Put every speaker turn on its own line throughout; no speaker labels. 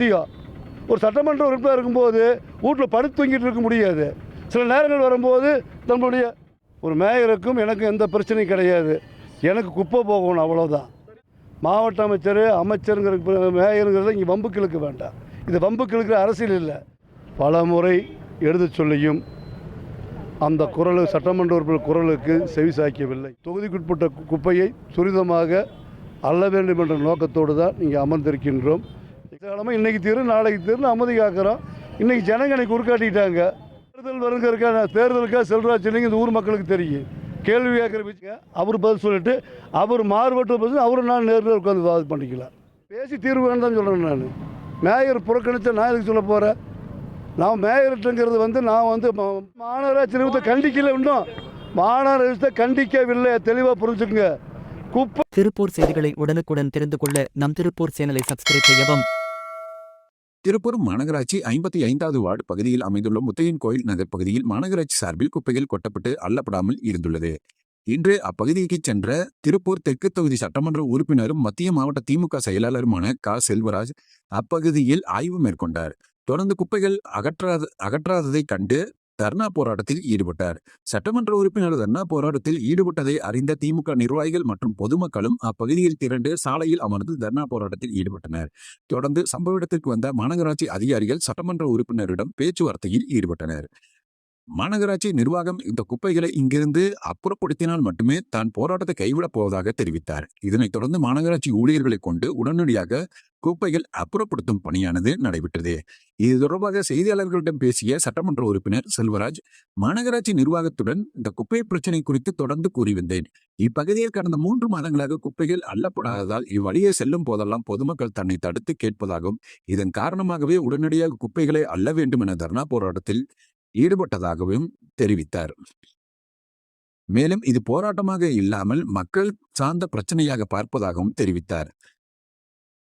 முடியும் ஒரு சட்டமன்ற உறுப்பினர் இருக்கும்போது வீட்டில் படுத்து தூங்கிட்டு இருக்க முடியாது. சில நேரங்கள் வரும்போது நம்மளுடைய ஒரு மேயருக்கும் எனக்கு எந்த பிரச்சனையும் கிடையாது. எனக்கு குப்பை போகணும் அவ்வளோதான் மாவட்ட அமைச்சர் அமைச்சருங்கிற மேயருங்கிறத இங்கே வம்பு கிழக்கு வேண்டாம். இது வம்புக்கு இழுக்கிற அரசியல் இல்லை. பல முறை எழுத சொல்லியும் அந்த குரல் சட்டமன்ற உறுப்பினர் குரலுக்கு செவி சாய்க்கவில்லை. தொகுதிக்குட்பட்ட குப்பையை துரிதமாக அள்ள வேண்டும் என்ற நோக்கத்தோடு தான் இங்கே அமர்ந்திருக்கின்றோம். கிழமை இன்னைக்கு தீரும் நாளைக்கு தீரும் அமைதி காக்கிறோம். இன்னைக்கு ஜனங்க குறுக்காட்டிட்டாங்க தேர்தல் வருங்கிறக்கா தேர்தலுக்காக செல்வராஜ் இந்த ஊர் மக்களுக்கு தெரியும். கேள்வி கேட்குற பிச்சுங்க அவர் பதில் சொல்லிட்டு அவர் மாறுபட்டு பதில் அவரும் நான் நேரில் உட்காந்து வாதம் பண்ணிக்கலாம் பேசி தீர்வு வேணும் தான் சொல்கிறேன் நான். மேயர் புறக்கணித்த நான் எதுக்கு சொல்ல போகிறேன் நான் மேயர்ட்டுங்கிறது வந்து நான் வந்து மா- மாநகராட்சி நிறுவனத்தை கண்டிக்கல இன்னும். மாநகராட்சியை கண்டிக்கவில்லை. தெளிவாக புரிஞ்சுக்குங்க. குப்பை
திருப்பூர் செய்திகளை உடனுக்குடன் தெரிந்து கொள்ள நம் திருப்பூர் சேனலை சப்ஸ்கிரைப் செய்யவும்
திருப்பூர் மாநகராட்சி ஐம்பத்தி ஐந்தாவது வார்டு பகுதியில் அமைந்துள்ள முத்தையன் கோயில் நகர் பகுதியில் மாநகராட்சி சார்பில் குப்பைகள் கொட்டப்பட்டு அள்ளப்படாமல் இருந்துள்ளது. இன்று அப்பகுதிக்கு சென்ற திருப்பூர் தெற்கு தொகுதி சட்டமன்ற உறுப்பினரும் மத்திய மாவட்ட திமுக செயலாளருமான க. செல்வராஜ் அப்பகுதியில் ஆய்வு மேற்கொண்டார். தொடர்ந்து குப்பைகள் அகற்றாத அகற்றாததைக் கண்டு தர்ணா போராட்டத்தில் ஈடுபட்டார். சட்டமன்ற உறுப்பினர் தர்ணா போராட்டத்தில் ஈடுபட்டதை அறிந்த திமுக நிர்வாகிகள் மற்றும் பொதுமக்களும் அப்பகுதியில் திரண்டு சாலையில் அமர்ந்து தர்ணா போராட்டத்தில் ஈடுபட்டனர். தொடர்ந்து சம்பவ இடத்திற்கு வந்த மாநகராட்சி அதிகாரிகள் சட்டமன்ற உறுப்பினரிடம் பேச்சுவார்த்தையில் ஈடுபட்டனர். மாநகராட்சி நிர்வாகம் இந்த குப்பைகளை இங்கிருந்து அப்புறப்படுத்தினால் மட்டுமே தான் போராட்டத்தை கைவிடப் போவதாக தெரிவித்தார். இதனைத் தொடர்ந்து மாநகராட்சி ஊழியர்களை கொண்டு உடனடியாக குப்பைகள் அப்புறப்படுத்தும் பணியானது நடைபெற்றது. இது தொடர்பாக செய்தியாளர்களிடம் பேசிய சட்டமன்ற உறுப்பினர் செல்வராஜ் மாநகராட்சி நிர்வாகத்துடன் இந்த குப்பை பிரச்சனை குறித்து தொடர்ந்து கூறி வந்தேன். இப்பகுதியில் கடந்த மூன்று மாதங்களாக குப்பைகள் அள்ளப்படாததால் இவ்வழியே செல்லும் போதெல்லாம் பொதுமக்கள் தன்னை தடுத்து கேட்பதாகவும் இதன் காரணமாகவே உடனடியாக குப்பைகளை அள்ள வேண்டும் என தர்ணா போராட்டத்தில் ஈடுபட்டதாகவும் தெரிவித்தார். மேலும் இது போராட்டமாக இல்லாமல் மக்கள் சார்ந்த பிரச்சனையாக பார்ப்பதாகவும் தெரிவித்தார்.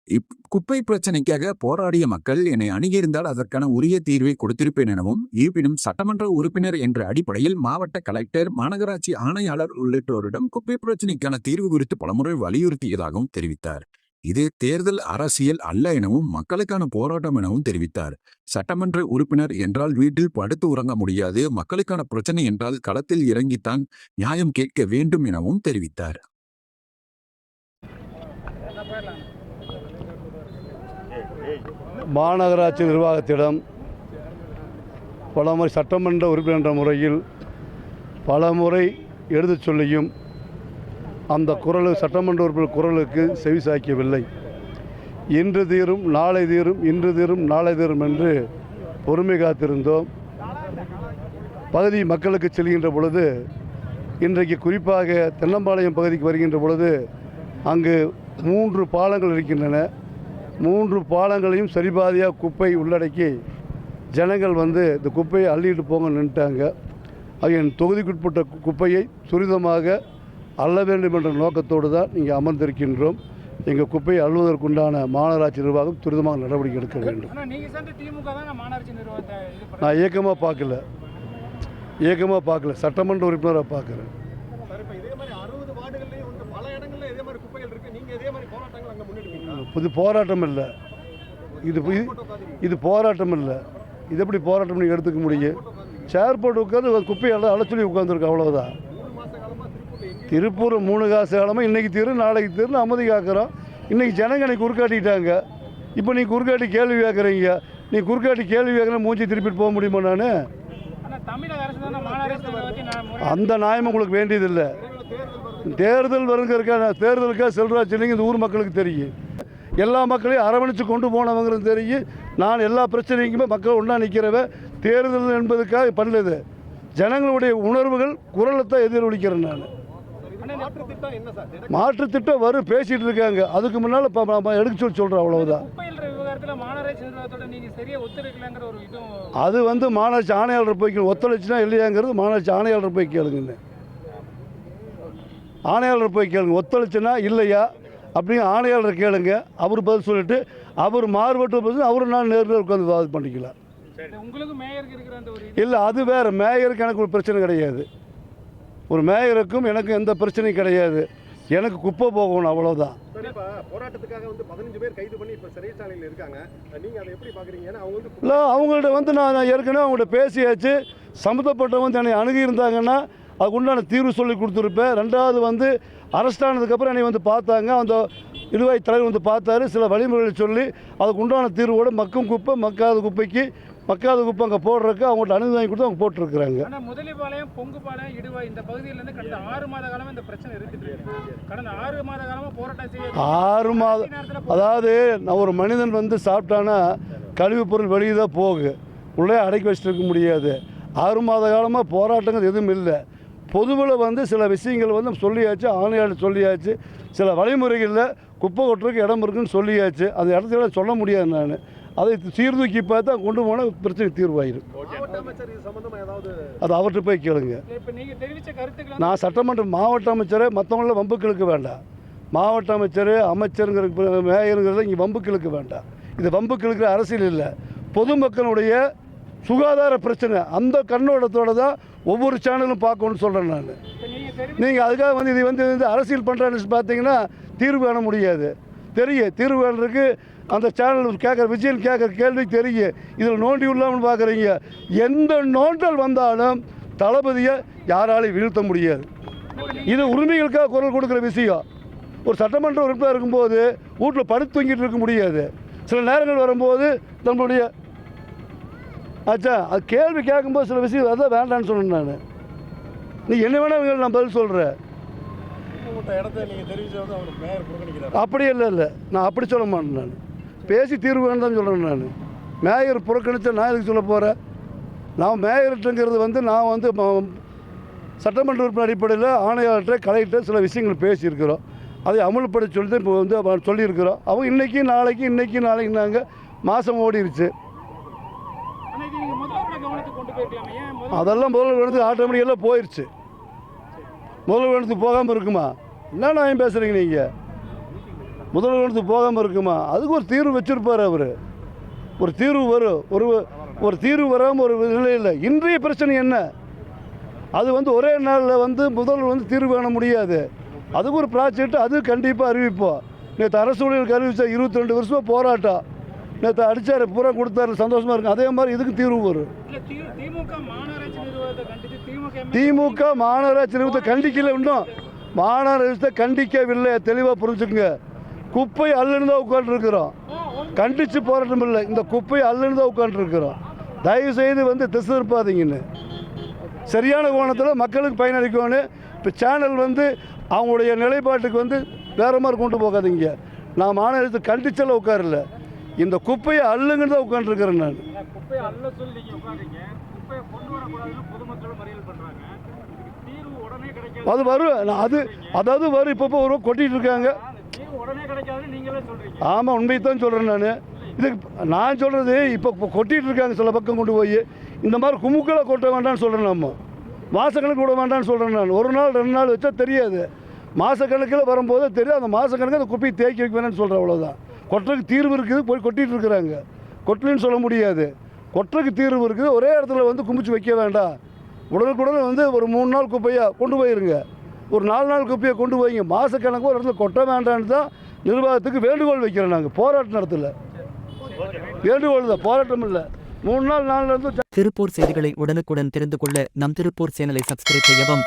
இப் குப்பை பிரச்சனைக்காக போராடிய மக்கள் என்னை அணுகியிருந்தால் அதற்கான உரிய தீர்வை கொடுத்திருப்பேன் எனவும் இருப்பினும் சட்டமன்ற உறுப்பினர் என்ற அடிப்படையில் மாவட்ட கலெக்டர் மாநகராட்சி ஆணையாளர் உள்ளிட்டோரிடம் குப்பை பிரச்சனைக்கான தீர்வு குறித்து பலமுறை வலியுறுத்தியதாகவும் தெரிவித்தார். இது தேர்தல் அரசியல் அல்ல எனவும் மக்களுக்கான போராட்டம் எனவும் தெரிவித்தார். சட்டமன்ற உறுப்பினர் என்றால் வீட்டில் படுத்து உறங்க முடியாது மக்களுக்கான பிரச்சனை என்றால் களத்தில் இறங்கித்தான் நியாயம் கேட்க வேண்டும் எனவும் தெரிவித்தார்.
மாநகராட்சி நிர்வாகத்திடம் பல முறை சட்டமன்ற உறுப்பினர் என்ற முறையில் பல முறை எழுதச் சொல்லியும் அந்த குரல் சட்டமன்ற உறுப்பினர் குரலுக்கு செவி சாய்க்கவில்லை. இன்று தீரும் நாளை தீரும் இன்று தீரும் நாளை தீரும் என்று பொறுமை காத்திருந்தோம். பகுதி மக்களுக்கு செல்கின்ற பொழுது இன்றைக்கு குறிப்பாக தென்னம்பாளையம் பகுதிக்கு வருகின்ற பொழுது அங்கு மூன்று பாலங்கள் இருக்கின்றன. மூன்று பாலங்களையும் சரிபாதியாக குப்பை உள்ளடக்கி ஜனங்கள் வந்து இந்த குப்பையை அள்ளிட்டு போங்க நின்ட்டாங்க அது என் தொகுதிக்குட்பட்ட குப்பையை துரிதமாக அள்ள வேண்டும் என்ற நோக்கத்தோடு தான் இங்கே அமர்ந்திருக்கின்றோம். எங்கள் குப்பையை அள்ளுவதற்குண்டான மாநகராட்சி நிர்வாகம் துரிதமாக நடவடிக்கை எடுக்க வேண்டும். நான் இயக்கமாக பார்க்கல. இயக்கமாக பார்க்கல. சட்டமன்ற உறுப்பினராக பார்க்குறேன். புது போராட்டம் இல்லை. இது இது போராட்டம் இல்லை. இது எப்படி போராட்டம் நீங்கள் எடுத்துக்க முடியும்? சேர் போட்டு உட்காந்து குப்பையை அழைச்சொல்லி உட்காந்துருக்கு அவ்வளவுதான். திருப்பூர் மூணு காசு காலமாக இன்றைக்கி தீரும் நாளைக்கு தீரும் அமைதி காக்கிறோம். இன்றைக்கி ஜனங்க இன்னைக்கு குறுக்காட்டிட்டாங்க. இப்போ நீ குறுக்காட்டி கேள்வி கேட்குறீங்க நீ குறுக்காட்டி கேள்வி கேட்குற மூஞ்சி திருப்பிட்டு போக முடியுமா நான்? அந்த நியாயம் உங்களுக்கு வேண்டியதில்லை. தேர்தல் வருங்கிறக்கா தேர்தலுக்காக செல்வராஜ் இல்லைங்க இந்த ஊர் மக்களுக்கு தெரியும். எல்லா மக்களையும் அரவணைச்சு கொண்டு போனவங்கிறது தெரியும். நான் எல்லா பிரச்சனைக்குமே மக்கள் ஒன்றா நிற்கிறவ தேர்தல் என்பதுக்காக பண்ணது. ஜனங்களுடைய உணர்வுகள் குரலை தான் எதிரொலிக்கிறேன் நான்.
மாற்று திட்டம்
வரும் பேசிகிட்டு இருக்காங்க. அதுக்கு முன்னால் இப்போ எடுக்க சொல்லி சொல்கிறேன் அவ்வளவுதான். அது வந்து மாநகராட்சி ஆணையாளர் போய். ஒத்துழைச்சுனா இல்லையாங்கிறது மாநகராட்சி ஆணையாளர் போய் கேளுங்கன்னு ஆணையாளர் போய் கேளுங்க. ஒத்துழைச்சுனா இல்லையா? அப்படின்னு ஆணையாளர் கேளுங்க. அவர் பதில் சொல்லிட்டு அவர் மாறுபட்டு பதில் அவரும் நான் நேரில் உட்காந்து வாதம் பண்ணிக்கலாம். இல்லை அது வேறு. மேயருக்கு எனக்கு ஒரு பிரச்சனை கிடையாது. ஒரு மேயருக்கும் எனக்கு எந்த பிரச்சனையும் கிடையாது. எனக்கு குப்பை போகணும் அவ்வளோதான் இல்லை அவங்கள்ட்ட வந்து நான் நான் ஏற்கனவே அவங்கள்ட்ட பேசியாச்சு. சம்மந்தப்பட்டவங்க வந்து என்னை அணுகியிருந்தாங்கன்னா அதுக்கு உண்டான தீர்வு சொல்லி கொடுத்துருப்பேன். ரெண்டாவது வந்து அரெஸ்ட் ஆனதுக்கப்புறம் என்னை வந்து பார்த்தாங்க. அந்த இடுவாய் தலைவர் வந்து பார்த்தாரு. சில வழிமுறைகளை சொல்லி அதுக்கு உண்டான தீர்வோட மக்கும் குப்பை மக்காத குப்பைக்கு மக்காத குப்பை அங்கே போடுறதுக்கு அவங்கள்ட்ட அனுமதி வாங்கி கொடுத்து அவங்க போட்டிருக்கிறாங்க.
ஆனா முதலிபாளையம் பொங்குபாளையம் இடுவாய் இந்த பகுதியில இருந்து கடந்த ஆறு மாத காலமா இந்த பிரச்சனை இருந்துட்டு இருக்கு கடந்த ஆறு மாத காலமா போராட்டம் செய்ய
ஆறு மாதம் அதாவது நான் ஒரு மனிதன் வந்து சாப்பிட்டானா கழிவுப் பொருள் வெளியே தான் போகு உள்ளே அடக்கி வச்சுட்டு இருக்க முடியாது. ஆறு மாத காலமாக போராட்டங்கள் எதுவும் இல்லை. பொதுவில் வந்து சில விஷயங்கள் வந்து சொல்லியாச்சு ஆணையாளர் சொல்லியாச்சு. சில வழிமுறைகளில் குப்பை கொட்டுறதுக்கு இடம் இருக்குன்னு சொல்லியாச்சு. அந்த இடத்துல சொல்ல முடியாது நான். அதை சீர்தூக்கி பார்த்தா கொண்டு போனால் பிரச்சனை தீர்வாயிரும். அது அவர்கிட்ட போய் கேளுங்க. நான் சட்டமன்ற மாவட்ட அமைச்சரே மற்றவங்கள வம்புக்களுக்கு வேண்டாம். மாவட்ட அமைச்சர் அமைச்சருங்கிற மேயருங்கிறத இங்கே வம்புக்களுக்கு வேண்டாம். இது வம்புக்களுக்கு அரசியல் இல்லை. பொதுமக்களுடைய சுகாதார பிரச்சனை அந்த கண்ணோட்டத்தோட தான் ஒவ்வொரு சேனலும் பார்க்கணும்னு சொல்கிறேன் நான். நீங்கள் அதுக்காக வந்து இது வந்து அரசியல் பண்ணுறான்னு பார்த்தீங்கன்னா தீர்வு காண முடியாது. தெரியும் தீர்வு காணுறதுக்கு அந்த சேனல் கேட்குற விஜயன் கேட்குற கேள்வி தெரியும் இதில் நோண்டி உள்ளாமல் பார்க்குறீங்க எந்த நோண்டல் வந்தாலும் தளபதியை யாராலையும் வீழ்த்த முடியாது. இது உரிமைகளுக்காக குரல் கொடுக்குற விஷயம். ஒரு சட்டமன்ற உறுப்பினர் இருக்கும்போது வீட்டில் படுத்து தூங்கிட்டு இருக்க முடியாது. சில நேரங்கள் வரும்போது நம்மளுடைய ஆச்சா அது கேள்வி கேட்கும்போது சில விஷயம் அதான் வேண்டான்னு சொன்னேன் நான். நீ என்ன வேணால் நான் பதில் சொல்கிறேன் அப்படி இல்லை இல்லை. நான் அப்படி சொல்ல மாட்டேன் நான். பேசி தீர்வு தான் சொல்கிறேன் நான். மேயர் புறக்கணிச்சா நான் எதுக்கு சொல்ல போகிறேன் நான் மேயர்ட்டுங்கிறது வந்து நான் வந்து சட்டமன்ற உறுப்பினர் அடிப்படையில் ஆணையாளர்கிட்ட கலெக்டர் சில விஷயங்கள் பேசியிருக்கிறோம். அதை அமல்படுத்த சொல்லி இப்போ வந்து சொல்லியிருக்கிறோம். அவங்க இன்றைக்கி நாளைக்கு இன்றைக்கி நாளைக்குனாங்க மாதம் ஓடிருச்சு.
ஆனா இது நீங்க முதல்வரோட கவனத்துக்கு கொண்டு போயிருக்கலாமே ஏன் முதல்வர்
அதெல்லாம் முதல்வர் கவனத்துக்கு ஆட்டோமேட்டிக்கெல்லாம் போயிடுச்சு முதல்வர் கவனத்துக்கு போகாமல் இருக்குமா? என்ன நான் பேசுகிறீங்க நீங்கள் முதல்வர் கவனத்துக்கு போகாமல் இருக்குமா? அதுக்கு ஒரு தீர்வு வச்சுருப்பார் அவர். ஒரு தீர்வு வரும். ஒரு ஒரு தீர்வு வராமல் ஒரு நிலை இல்லை. இன்றைய பிரச்சனை என்ன? அது வந்து ஒரே நாளில் வந்து முதல்வர் வந்து தீர்வு காண முடியாது. அதுக்கு ஒரு ப்ராஜெக்ட் அது கண்டிப்பாக அறிவிப்போம். நேற்று அரசு ஊழியர்களுக்கு அறிவிச்சா இருபத்தி ரெண்டு வருஷமாக போராட்டம். நேற்று அடித்தார் பூரா கொடுத்தாரு சந்தோஷமாக இருக்கும் அதே மாதிரி இதுக்கு தீர்வு வரும்.
திமுக மாநகராட்சி
நிறுவனத்தை கண்டிக்கல இன்னும். மாநகராட்சி கண்டிக்கவில்லை. தெளிவாக புரிஞ்சுக்குங்க. குப்பை அள்ளுன்னு தான் உட்காந்துருக்குறோம் கண்டித்து போராட்டம் இல்லை. இந்த குப்பை அள்ளுன்னு தான் உட்காந்துருக்குறோம் தயவு செய்து வந்து திசை இருப்பாதீங்கன்னு சரியான கோணத்தில் மக்களுக்கு பயனளிக்கணும் இப்போ சேனல் வந்து அவங்களுடைய நிலைப்பாட்டுக்கு வந்து வேற மாதிரி கொண்டு போகாதீங்க. நான் மாநகராட்சி கண்டிச்செல்லாம் உட்காரல. இந்த குப்பையை அள்ளுங்கன்னு தான் உட்காந்துருக்கிறேன் நான். அது வரும். நான் அது அதாவது வரும். இப்போ வரும் கொட்டிட்டு இருக்காங்க. ஆமாம் உண்மையை தான் சொல்கிறேன் நான். இதுக்கு நான் சொல்கிறது இப்போ கொட்டிகிட்டு கொட்டிட்டு இருக்காங்க சில பக்கம் கொண்டு போய். இந்த மாதிரி குமுக்களை கொட்ட வேண்டாம்னு சொல்கிறேன் நம்ம மாதக்கணக்கு விட வேண்டாம்னு சொல்கிறேன் நான். ஒரு நாள் ரெண்டு நாள் வச்சா தெரியாது. மாதக்கணக்கில் வரும்போது தெரியும் அந்த மாதக்கணக்கு அந்த குப்பையை தேக்கி வைக்க வேணாம்னு சொல்கிறேன் அவ்வளோதான் கொட்டுறதுக்கு தீர்வு இருக்குது போய் கொட்டிகிட்டு இருக்கிறாங்க. கொட்டலன்னு சொல்ல முடியாது. கொட்டுறதுக்கு தீர்வு இருக்குது. ஒரே இடத்துல வந்து குமிச்சு வைக்க வேண்டாம். உடனுக்குடன் வந்து ஒரு மூணு நாள் குப்பையாக கொண்டு போயிருங்க. ஒரு நாலு நாள் குப்பையை கொண்டு போய்ங்க மாதக்கணக்கு ஒரு இடத்துல கொட்ட வேண்டான்னு தான் நிர்வாகத்துக்கு வேண்டுகோள் வைக்கிறோம் நாங்கள் போராட்டம் நடத்தல. வேண்டுகோள் தான் போராட்டம் இல்லை. மூணு நாள் நாலு இருந்து
திருப்பூர் செய்திகளை உடனுக்குடன் தெரிந்து கொள்ள நம் திருப்பூர் சேனலை சப்ஸ்கிரைப் செய்யவும்